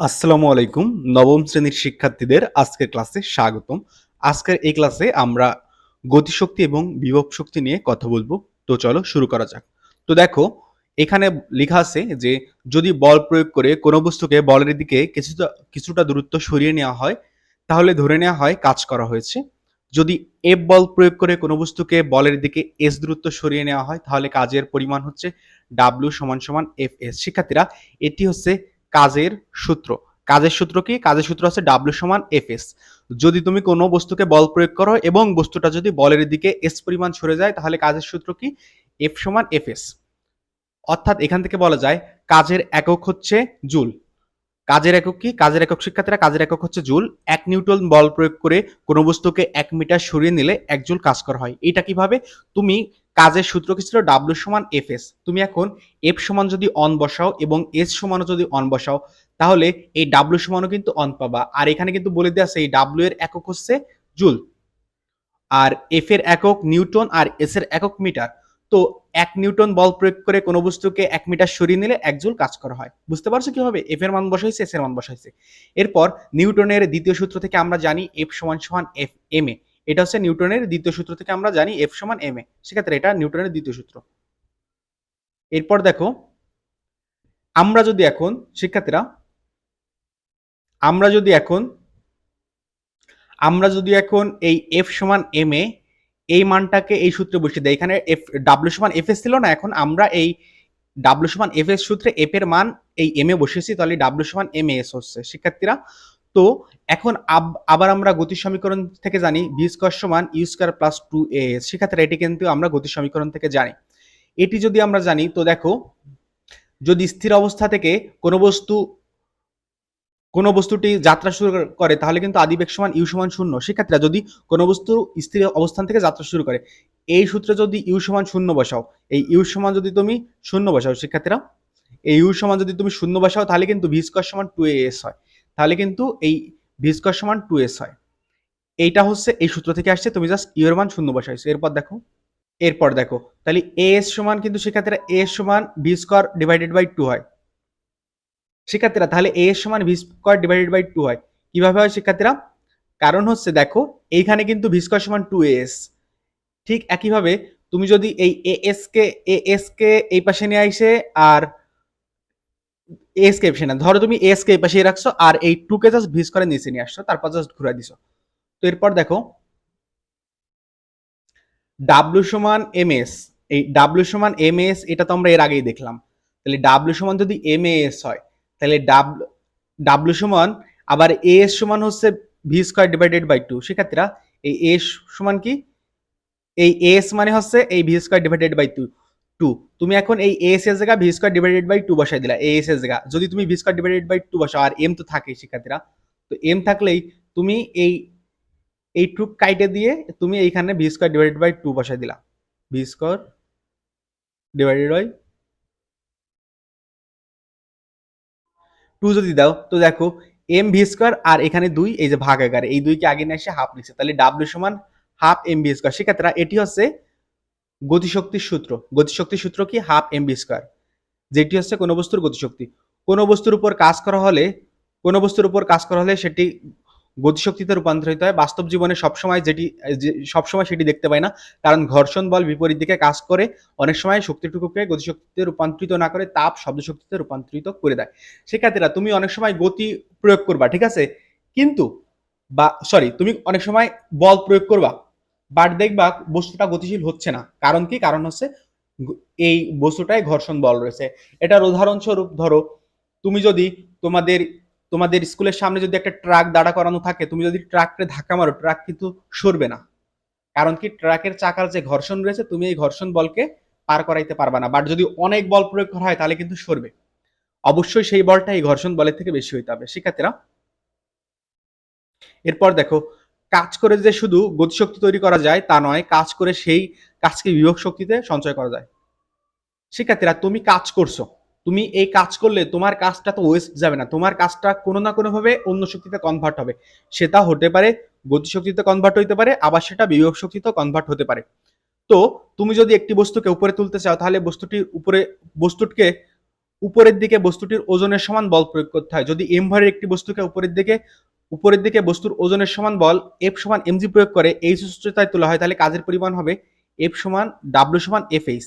আসসালামু আলাইকুম, নবম শ্রেণির শিক্ষার্থীদের আজকের ক্লাসে স্বাগতম। আজকের এই ক্লাসে আমরা গতিশক্তি এবং বিভব শক্তি নিয়ে কথা বলব। তো চলো শুরু করা যাক। তো দেখো, এখানে লেখা আছে যে, যদি বল প্রয়োগ করে কোনো বস্তুকে বলের দিকে কিছুটা কিছুটা দূরত্ব সরিয়ে নেওয়া হয়, তাহলে ধরে নেওয়া হয় কাজ করা হয়েছে। যদি এফ বল প্রয়োগ করে কোনো বস্তুকে বলের দিকে এস দূরত্ব সরিয়ে নেওয়া হয়, তাহলে কাজের পরিমাণ হচ্ছে ডাব্লিউ সমান সমান এফ এস শিক্ষার্থীরা, এটি হচ্ছে কাজের সূত্র। কাজের সূত্র কি? কাজের সূত্র হচ্ছে ডাব্লিউ সমান এফ এস যদি তুমি কোনো বস্তুকে বল প্রয়োগ করো এবং বস্তুটা যদি বলের দিকে এস পরিমাণ সরে যায়, তাহলে কাজের সূত্র কি? এফ সমান এফ এস অর্থাৎ এখান থেকে বলা যায়, কাজের একক হচ্ছে জুল। কাজের একক কি? কাজের একক শিক্ষার্থীরা কাজের একক হচ্ছে জুল। এক নিউটন বল প্রয়োগ করে কোনো বস্তুকে এক মিটার সরিয়ে নিলে এক জুল কাজ করা হয়। এটা কীভাবে? তুমি কাজের সূত্র কি ছিল ডাব্লিউ সমান এফ এস তুমি এখন এফ সমান যদি অন বসাও এবং এস সমানও যদি অন বসাও, তাহলে এই ডাব্লিউ সমানও কিন্তু অন পাবা। আর এখানে কিন্তু বলে দেওয়া আছে, এই ডাব্লিউ এর একক হচ্ছে জুল। আর এফ এর একক নিউটন আর এস এর একক মিটার। তো এক নিউটন বল প্রয়োগ করে কোনো বস্তুকে এক মিটার সরিয়ে নিলে এক জুল কাজ করা হয়। বুঝতে পারছ কীভাবে? এফ এর মান বসাইছে এস এর মান বসাইছে। এরপর নিউটনের দ্বিতীয় সূত্র থেকে আমরা জানি এফ সমান সমান এফ এম এ এটা হচ্ছে নিউটনের দ্বিতীয় সূত্র থেকে আমরা জানি এফ সমান এম এ সেক্ষেত্রে এটা নিউটনের দ্বিতীয় সূত্র। এরপর দেখো, আমরা যদি এখন, শিক্ষার্থীরা, আমরা যদি এখন, আমরা যদি এখন এই এফ সমান এম এ এই মানটাকে এই সূত্রে বসিয়ে দেয় এখানে এফ ডাব্লিউ সমান এফ এস ছিল না, এখন আমরা এই ডাব্লিউ সমান এফ এস সূত্রে এফ এর মান এই এম এ বসিয়েছি, তাহলে ডাব্লিউ সমান এম এস হচ্ছে। শিক্ষার্থীরা তো এখন আবার আমরা গতি সমীকরণ থেকে জানি ভি স্কোয়ার সমান U square plus two A সেক্ষেত্রে এটি কিন্তু আমরা গতি সমীকরণ থেকে জানি। এটি যদি আমরা জানি, তো দেখো, যদি স্থির অবস্থা থেকে কোনো বস্তু, কোনো বস্তুটি যাত্রা শুরু করে, তাহলে কিন্তু আদিবেগ সমান ইউ সমান শূন্য। সেক্ষেত্রে যদি কোনো বস্তু স্থির অবস্থান থেকে যাত্রা শুরু করে, এই সূত্রে যদি ইউ সমান শূন্য বসাও, এই ইউ সমান যদি তুমি শূন্য বসাও শিক্ষার্থীরা এই ইউ সমান যদি তুমি শূন্য বসাও, তাহলে কিন্তু ভি স্কোয়ার সমান টু এস হয়। তাহলে কিন্তু এই ভি স্কোয়ার সমান টু এস হয়। এইটা হচ্ছে এই সূত্র থেকে আসছে, তুমি জাস্ট ইউ এর মান শূন্য বসাইছো। এরপর দেখো এরপর দেখো, তাহলে এ এস সমান কিন্তু শিক্ষার্থীরা এ এস সমান V square divided by two হয়। শিক্ষার্থীরা, তাহলে এ এর সমান V square divided by two হয়। কীভাবে হয় শিক্ষার্থীরা? কারণ হচ্ছে দেখো, এইখানে কিন্তু ভি স্কোয়ার সমান টু এস ঠিক একইভাবে তুমি যদি এই A S K A S K এই পাশে নিয়ে আইসে আর এস কে পাশে না ধরো তুমি এস কে এই পাশে রাখছো আর এই টু কে জাস্ট ভি স্কোয়ারের নিচে নিয়ে আসছো, তারপর জাস্ট ঘুরে দিছো। তো এরপর দেখো ডাব্লিউ সমান এম এস এই ডাব্লিউ সমান এম এস এটা তো আমরা এর আগেই দেখলাম। তাহলে ডাব্লিউ সমান যদি এম এস হয়, তাহলে ডাব্লু ডাব্লু সমান আবার এ এস সমান হচ্ছে V square divided by two শিক্ষার্থীরা এই এস সমান কি? এই এস মানে হচ্ছে এই V square divided by two two তুমি এখন এই এস এর জায়গা V square divided by two বসাই দিলা এস এর জায়গা। যদি তুমি V square divided by two বসাও, আর এম তো থাকে শিক্ষার্থীরা, তো এম থাকলেই তুমি এই এই টু কাইটে দিয়ে তুমি এইখানে V square divided by two বসাই দিলা। V square divided by two যদি দাও, তো দেখো এম ভি স্কোয়ার আর এখানে দুই, এই যে ভাগ এগারো, এই দুইকে আগে নিয়ে এসে হাফ নিচ্ছে। তাহলে ডাব্লিউ সমান হাফ এম ভি স্কোয়ার শিক্ষার্থীরা, এটি হচ্ছে গতিশক্তির সূত্র। গতিশক্তির সূত্র কি? Half M V square. যেটি হচ্ছে কোনো বস্তুর গতিশক্তি। কোনো বস্তুর উপর কাজ করা হলে, কোনো বস্তুর উপর কাজ করা হলে সেটি গতিশক্তিতে রূপান্তরিত হয়। বাস্তব জীবনে সবসময় যেটি সবসময় সেটি দেখতে পাই না। কারণ ঘর্ষণ বল বিপরীত দিকে কাজ করে, অনেক সময় শক্তিটুকুকে গতিশক্তিতে রূপান্তরিত না করে তাপ শব্দ শক্তিতে রূপান্তরিত করে দেয়। শিক্ষার্থীরা, তুমি অনেক সময় গতি প্রয়োগ করবা, ঠিক আছে? কিন্তু, বা সরি তুমি অনেক সময় বল প্রয়োগ করবা। বাট দেখবা, বস্তুটা গতিশীল হচ্ছে না। কারণ কি? কারণ হচ্ছে এই বস্তুটায় ঘর্ষণ বল রয়েছে। এটার উদাহরণস্বরূপ ধরো, তুমি যদি তোমাদের তোমাদের স্কুলের সামনে যদি একটা ট্রাক দাঁড়া করানো থাকে, তুমি যদি ট্রাককে ধাক্কা মারো, ট্রাক কিন্তু সরবে না। কারণ কি? ট্রাকের চাকার যে ঘর্ষণ রয়েছে, তুমি এই ঘর্ষণ বলকে পার করাইতে পারবা না। বাট যদি অনেক বল প্রয়োগ করা হয়, তাহলে কিন্তু সরবে। অবশ্যই সেই বলটা এই ঘর্ষণ বলের থেকে বেশি হইতে হবে। শিক্ষার্থীরা, এরপর দেখো কাজ করে যে শুধু গতিশক্তি তৈরি করা যায় তা নয়, কাজ করে সেই কাজকে বিভব শক্তিতে সঞ্চয় করা যায়। শিক্ষার্থীরা, তুমি কাজ করছ। তুমি এই কাজ করলে তোমার কাজটা তো ওয়েস্ট যাবে না। তোমার কাজটা কোনো না কোনোভাবে অন্য শক্তিতে কনভার্ট হবে। সেটা হতে পারে, গতিশক্তিতে কনভার্ট হইতে পারে, আবার সেটা বিভব শক্তিতে কনভার্ট হতে পারে। তো, তুমি যদি একটি বস্তুকে উপরে তুলতে চাও, তাহলে বস্তুটির উপরে, বস্তুটিকে উপরের দিকে, বস্তুটির ওজনের সমান বল প্রয়োগ করতে হয়। যদি এম ভরের একটি বস্তুকে উপরের দিকে উপরের দিকে বস্তুর ওজনের সমান বল এফ সমান এমজি প্রয়োগ করে এই উচ্চতায় তোলা হয়, তাহলে কাজের পরিমাণ হবে এফ সমান ডাব্লিউ সমান এফ এইচ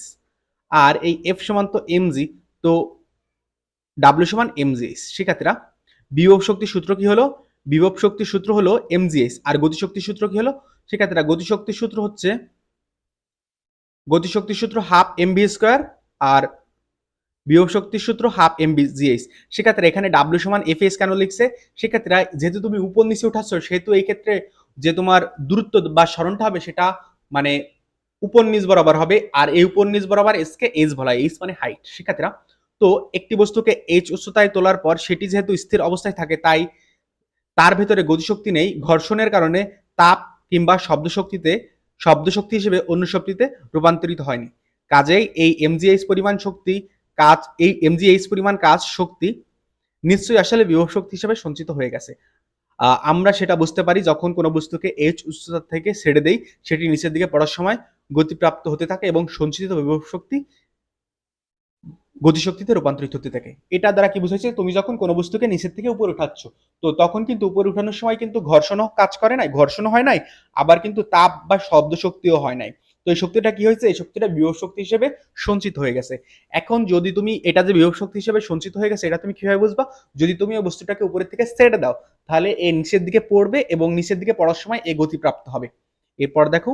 আর এই এফ সমান তো এমজি তো ডাব্লিউ সমান এমজিএস শিক্ষার্থীরা, বিভব শক্তির সূত্র কি হলো? বিভব শক্তির সূত্র হলো এমজিএস আর গতিশক্তির সূত্র কি হলো? শিক্ষার্থীরা গতিশক্তির সূত্র হচ্ছে গতিশক্তির সূত্র হাফ এমবি স্কোয়ার আর বিভব শক্তির সূত্র হাফ এমবি জিএস সেক্ষেত্রে এখানে ডাব্লিউ সমান এফ এস কেন লিখছে? সেক্ষেত্রে যেহেতু তুমি উপর নিচে উঠাচ্ছ, সেহেতু এই ক্ষেত্রে যে তোমার দূরত্ব বা স্মরণটা হবে সেটা মানে উপর নিচ বরাবর হবে, আর এই উপর নিচ বরাবর এসকে এইচ বলা এইচ মানে হাইট শিক্ষার্থীরা তো একটি বস্তুকে এইচ উচ্চতায় তোলার পর সেটি যেহেতু স্থির অবস্থায় থাকে, তাই তার ভেতরে গতিশক্তি নেই। ঘর্ষণের কারণে তাপ কিংবা শব্দ শক্তিতে শব্দ শক্তি হিসেবে অন্য শক্তিতে রূপান্তরিত হয়নি। কাজেই এই এমজিএইচ পরিমাণ শক্তি কাজ, এই এমজিএইচ পরিমাণ কাজ শক্তি নিশ্চয়ই আসলে বিভব শক্তি হিসেবে সঞ্চিত হয়ে গেছে। আমরা সেটা বুঝতে পারি যখন কোনো বস্তুকে এইচ উচ্চতা থেকে ছেড়ে দেই, সেটি নিচের দিকে পড়ার সময় গতিপ্রাপ্ত হতে থাকে এবং সঞ্চিত বিভব শক্তি গতিশক্তিতে রূপান্তরিত হতে থাকে। এটা দ্বারা কি বুঝাইছে তুমি যখন কোনো বস্তুকে নিচের থেকে উপরে উঠাচ্ছ, তো তখন কিন্তু উপরে উঠানোর সময় কিন্তু ঘর্ষণও কাজ করে নাই, ঘর্ষণও হয় নাই, আবার কিন্তু তাপ বা শব্দ শক্তিও হয় নাই। তো এই শক্তিটা কি হয়েছে? এই শক্তিটা বিভব শক্তি হিসেবে সঞ্চিত হয়ে গেছে। এখন যদি তুমি এটা যে বিভব শক্তি হিসেবে সঞ্চিত হয়ে গেছে, এটা তুমি কীভাবে বুঝবা? যদি তুমি ওই বস্তুটাকে উপরের থেকে ছেড়ে দাও, তাহলে এ নিচের দিকে পড়বে এবং নিচের দিকে পড়ার সময় এ গতি প্রাপ্ত হবে। এরপর দেখো,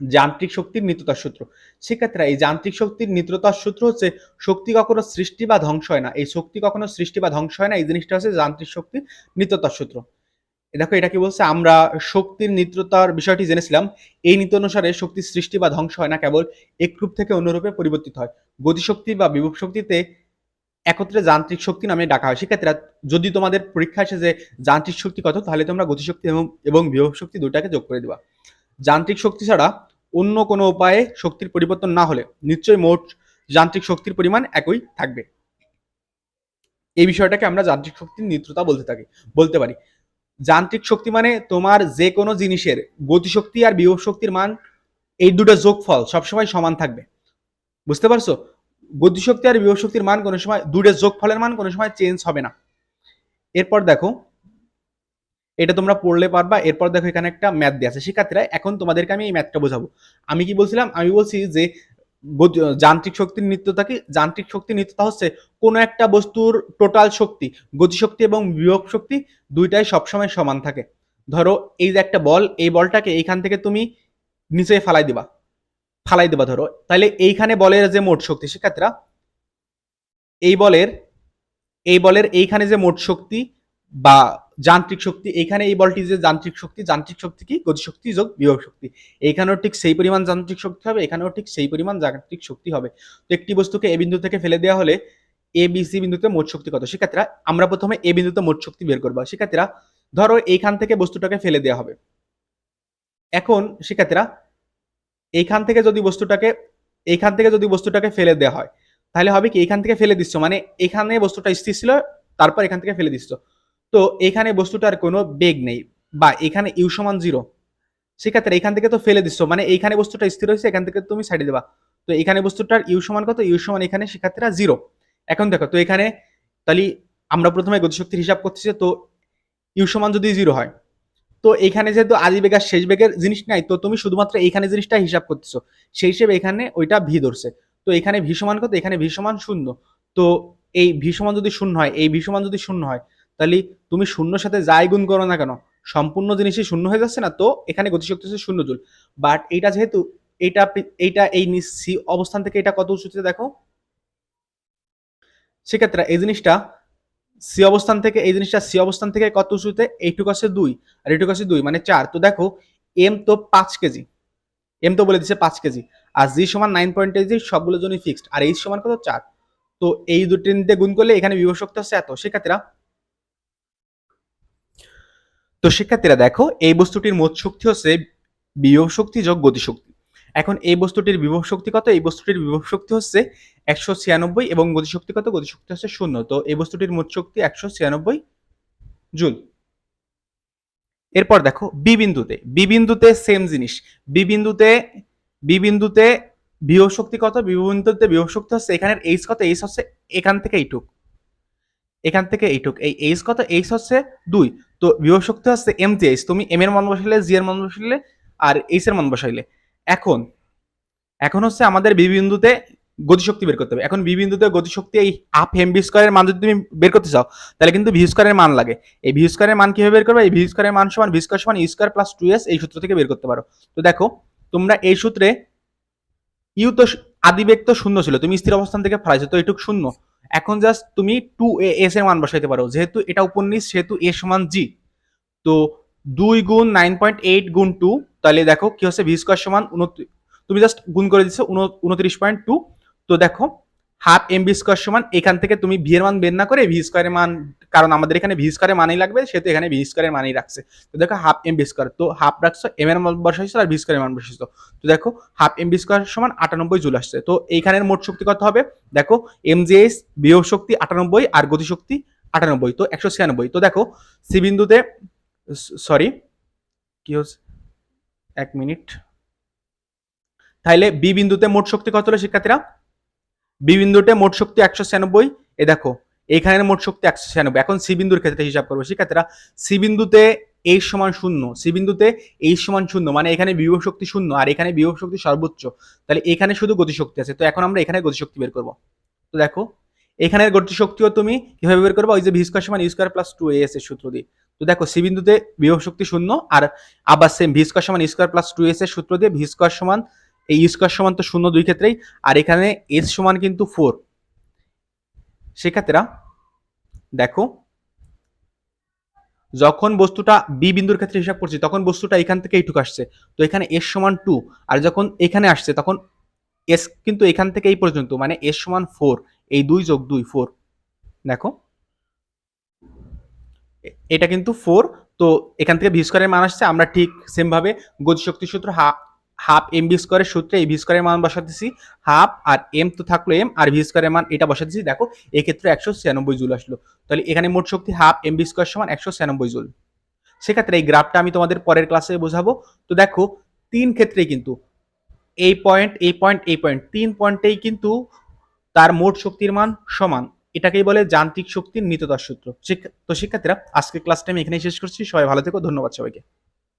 যান্ত্রিক শক্তির নিত্যতার সূত্র। সেক্ষেত্রে এই যান্ত্রিক শক্তির নিত্যতার সূত্র হচ্ছে শক্তি কখনো সৃষ্টি বা ধ্বংস হয় না। এই শক্তি কখনো সৃষ্টি বা ধ্বংস হয় না। এই জিনিসটা হচ্ছে যান্ত্রিক শক্তির নিত্যতার সূত্র। দেখো, এটা কি বলছে? আমরা শক্তির নিত্যতার বিষয়টি জেনেছিলাম। এই নীতি অনুসারে শক্তির সৃষ্টি বা ধ্বংস হয় না, কেবল এক রূপ থেকে অন্য রূপে পরিবর্তিত হয়। গতিশক্তি বা বিভব শক্তিতে একত্রে যান্ত্রিক শক্তি নামে ডাকা হয়। সেক্ষেত্রে যদি তোমাদের পরীক্ষা আসে যে যান্ত্রিক শক্তি কত, তাহলে তোমরা গতিশক্তি এবং এবং বিভব শক্তি দুটাকে যোগ করে দিবা। যান্ত্রিক শক্তি ছাড়া অন্য কোনো উপায়ে শক্তির পরিবর্তন না হলে নিশ্চয়ই মোট যান্ত্রিক শক্তির পরিমাণ একই থাকবে। এই বিষয়টাকে আমরা যান্ত্রিক শক্তির নিত্রতা বলতে থাকি, বলতে পারি। যান্ত্রিক শক্তি মানে তোমার যে কোনো জিনিসের গতিশক্তি আর বিভব শক্তির মান, এই দুটো যোগফল সবসময় সমান থাকবে। বুঝতে পারছ? গতিশক্তি আর বিভব শক্তির মান কোনো সময় দুটোর যোগফলের মান কোনো সময় চেঞ্জ হবে না। এরপর দেখো, এটা তোমরা পড়লে পারবা। এরপর দেখো এখানে একটা ম্যাথ দেওয়া আছে। শিক্ষার্থীরা, এখন তোমাদেরকে আমি এই ম্যাথটা বোঝাবো। আমি কি বলছিলাম? আমি বলছি যে যান্ত্রিক শক্তির নিত্যতা কি? যান্ত্রিক শক্তির নিত্যতা হচ্ছে কোনো একটা বস্তুর টোটাল শক্তি, গতিশক্তি এবং বিভব শক্তি দুইটাই সবসময় সমান থাকে। ধরো এই যে একটা বল, এই বলটাকে এইখান থেকে তুমি নিচে ফালাই দিবা ফালাই দিবা ধরো। তাহলে এইখানে বলের যে মোট শক্তি শিক্ষার্থীরা এই বলের এই বলের এইখানে যে মোট শক্তি বা যান্ত্রিক শক্তি, এখানে এই বলটি যে যান্ত্রিক শক্তি যান্ত্রিক শক্তি কি? গতিশক্তি যোগ বিভব শক্তি। এইখানেও ঠিক সেই পরিমাণ যান্ত্রিক শক্তি হবে, এখানেও ঠিক সেই পরিমাণ যান্ত্রিক শক্তি হবে। তো একটি বস্তুকে এ বিন্দু থেকে ফেলে দেওয়া হলে এ, বি, সি বিন্দুতে মোট শক্তি কত? শিক্ষার্থীরা আমরা প্রথমে এ বিন্দুতে মোট শক্তি বের করব। শিক্ষার্থীরা ধরো এইখান থেকে বস্তুটাকে ফেলে দেওয়া হবে। এখন শিক্ষার্থীরা এইখান থেকে যদি বস্তুটাকে, এইখান থেকে যদি বস্তুটাকে ফেলে দেওয়া হয়, তাহলে হবে কি? এখান থেকে ফেলে দিচ্ছ মানে এখানে বস্তুটা স্থির ছিল, তারপর এখান থেকে ফেলে দিচ্ছ। তো এখানে বস্তুটার কোনো বেগ নেই বা এখানে ইউ সমান জিরো সেক্ষেত্রে এখান থেকে তো ফেলে দিচ্ছ মানে এইখানে বস্তুটা স্থির হয়েছে, এখান থেকে তুমি সাইডে দেবা। তো এখানে বস্তুটার ইউ সমান কত? ইউ সমান এখানে শিক্ষার্থীরা জিরো এখন দেখো, তো এখানে তাহলে আমরা প্রথমে গতিশক্তির হিসাব করতেছি তো ইউ সমান যদি জিরো হয়, তো এখানে যেহেতু আদি বেগ আর শেষ বেগের জিনিস নাই, তো তুমি শুধুমাত্র এইখানে জিনিসটা হিসাব করতেছো। সেই হিসেবে এখানে ওইটা ভি ধরছে। তো এখানে ভি সমান কত? এখানে ভি সমান শূন্য। তো এই ভি সমান যদি শূন্য হয়, এই ভি সমান যদি শূন্য হয় তাহলে তুমি শূন্যর সাথে যাই গুণ করো না কেন? সম্পূর্ণ জিনিসই শূন্য হয়ে যাচ্ছে না, তো এখানে গতিশক্তি হচ্ছে শূন্য জুল। বাট এইটা যেহেতু, এইটা এইটা এই সি অবস্থান থেকে এটা কত উঁচুতে দেখো? সেক্ষেত্রে এই জিনিসটা সি অবস্থান থেকে, এই জিনিসটা সি অবস্থান থেকে কত উঁচুতে এইটুকু আছে দুই, আর এইটুকু আছে দুই মানে চার। তো দেখো এম তো পাঁচ কেজি। এম তো বলে দিচ্ছে পাঁচ কেজি। আর জি সমান নাইন পয়েন্ট এইট সবগুলো জন্যই ফিক্সড আর এইচ সমান কত? চার। তো এই দুটি গুণ করলে এখানে বিভব শক্তি হচ্ছে এত। শিক্ষার্থীরা তো শিক্ষার্থীরা দেখো, এই বস্তুটির মোট শক্তি হচ্ছে বিভব শক্তি যোগ গতিশক্তি এখন এই বস্তুটির বিভব শক্তি কত? এই বস্তুটির বিভব শক্তি হচ্ছে একশো ছিয়ানব্বই এবং গতিশক্তি কত? গতিশক্তি হচ্ছে শূন্য। তো এই বস্তুটির মোট শক্তি একশো ছিয়ানব্বই জুল। এরপর দেখো, বি বিন্দুতে। বি বিন্দুতে সেম জিনিস। বি বিন্দুতে বি বিন্দুতে বিভব শক্তি কত? বিভব বিন্দুতে বিভব শক্তি হচ্ছে এখানের এইচ কত? এইচ হচ্ছে এখান থেকে এইটুক। এখান থেকে এইটুক। এই এইচ কত? এইচ হচ্ছে দুই। তো বিভব শক্তি হচ্ছে এম জি এইচ তুমি এম এর মান বসাইলে জি এর মান বসাইলে আর এইচ এর মান বসাইলে। এখন এখন হচ্ছে আমাদের বি বিন্দুতে গতিশক্তি বের করতে হবে। এখন বি বিন্দুতে গতিশক্তি এই হাফ এম বি স্কোয়ারের মান যদি তুমি বের করতে চাও, তাহলে কিন্তু ভি স্কোয়ারের মান লাগে। এই ভি স্কোয়ারের মান কীভাবে বের করবে? এই ভি স্কোয়ারের মান সমান ভি স্কোয়ার সমান E square plus two S এই সূত্র থেকে বের করতে পারো। তো দেখো, তোমরা এই সূত্রে ইউ তো আদিবেগ তো শূন্য ছিল, তুমি স্থির অবস্থান থেকে ফেলাইছো, তো এটুক শূন্য। এখন জাস্ট তুমি টু এস এর মান বসাইতে পারো। যেহেতু এটা উপন্যাস, সেহেতু এ সমান জি তো দুই গুণ নাইন পয়েন্ট এইট গুণ টু তাহলে দেখো কি হচ্ছে ভি স্কোয়ার সমান তুমি জাস্ট গুণ করে দিচ্ছ উনত্রিশ পয়েন্ট টু তো দেখো হাফ এম বি স্কোয়ার সমান, এখান থেকে তুমি ভি এর মান বের না করে ভি স্কোয়ারের মান, কারণ আমাদের এখানে ভি স্কোয়ারের মানই লাগবে, সেহেতু এখানে ভি স্কোয়ারের মানই রাখছে। তো দেখো হাফ এম বি স্কোয়ার, তো হাফ রাখছো এম এর মান বসাইছো আর ভি স্কোয়ারের মান বসাইছো। তো দেখো হাফ এম বি স্কোয়ার সমান আটানব্বই জুল আসছে। তো এইখানের মোট শক্তি কত হবে? দেখো এম জি এস বিয়োগ শক্তি আটানব্বই আর গতিশক্তি আটানব্বই, তো একশো ছিয়ানব্বই। তো দেখো সি বিন্দুতে সরি কি হচ্ছে? এক মিনিট। তাহলে বি বিন্দুতে মোট শক্তি কত হলো শিক্ষার্থীরা? বি বিন্দুতে মোট শক্তি একশো ছিয়ানব্বই। এ দেখো এইখানের মোট শক্তি একশো ছিয়ানব্বই। এখন সি বিন্দুর ক্ষেত্রে হিসাব করব, শিক্ষার্থীরা। সি বিন্দুতে এই সমান শূন্য, সি বিন্দুতে এই সমান শূন্য মানে এখানে বিভব শক্তি শূন্য, আর এখানে বিভব শক্তি সর্বোচ্চ। তাহলে এখানে শুধু গতিশক্তি আছে, তো এখন আমরা এখানে গতিশক্তি বের করব। তো দেখো, এখানের গতিশক্তিও তুমি কীভাবে বের করব? ওই যে ভি স্কোয়ার সমান U square plus two S এর সূত্র দিয়ে। তো দেখো, সি বিন্দুতে বিভব শক্তি শূন্য, আর আবার সেম ভি সমান স্কোয়ার প্লাস টু এস এর সূত্র দিয়ে ভি সমান এই স্কোয়ার সমান তো শূন্য দুই ক্ষেত্রেই, আর এখানে এস সমান কিন্তু ফোর সেক্ষেত্রে দেখো, যখন বস্তুটা বি বিন্দুর ক্ষেত্রে হিসাব করছি, তখন বস্তুটা এখান থেকে এইটুকু আসছে। তো এখানে এস সমান টু আর যখন এখানে আসছে, তখন এস কিন্তু এখান থেকে এই পর্যন্ত মানে এস সমান ফোর এই দুই যোগ দুই ফোর দেখো এটা কিন্তু ফোর তো এখান থেকে ভি স্কোয়ারের মান আসছে, আমরা ঠিক সেমভাবে গতিশক্তি সূত্র হাফ হাফ এম ভি স্কোয়ারের সূত্রে এই ভি স্কোয়ারের মান বসাতেছি, হাফ আর এম তো থাকল এম আর ভি স্কোয়ারের মান এটা বসাতেছি, দেখো, এক্ষেত্রে একশো ছিয়ানব্বই জুল আসলো। তাহলে এখানে মোট শক্তি হাফ এম ভি স্কোয়ার সমান একশো ছিয়ানব্বই জুল। সেক্ষেত্রে এই গ্রাফটা আমি তোমাদের পরের ক্লাসে বোঝাবো। তো দেখো, তিন ক্ষেত্রেই কিন্তু এই পয়েন্ট এই পয়েন্ট এই পয়েন্ট তিন পয়েন্টেই কিন্তু তার মোট শক্তির মান সমান। এটাকেই বলে যান্ত্রিক শক্তির নিত্যতার সূত্র। তো শিক্ষার্থীরা আজকে ক্লাসটা আমি এখানেই শেষ করছি। সবাই ভালো থেকো, ধন্যবাদ সবাইকে।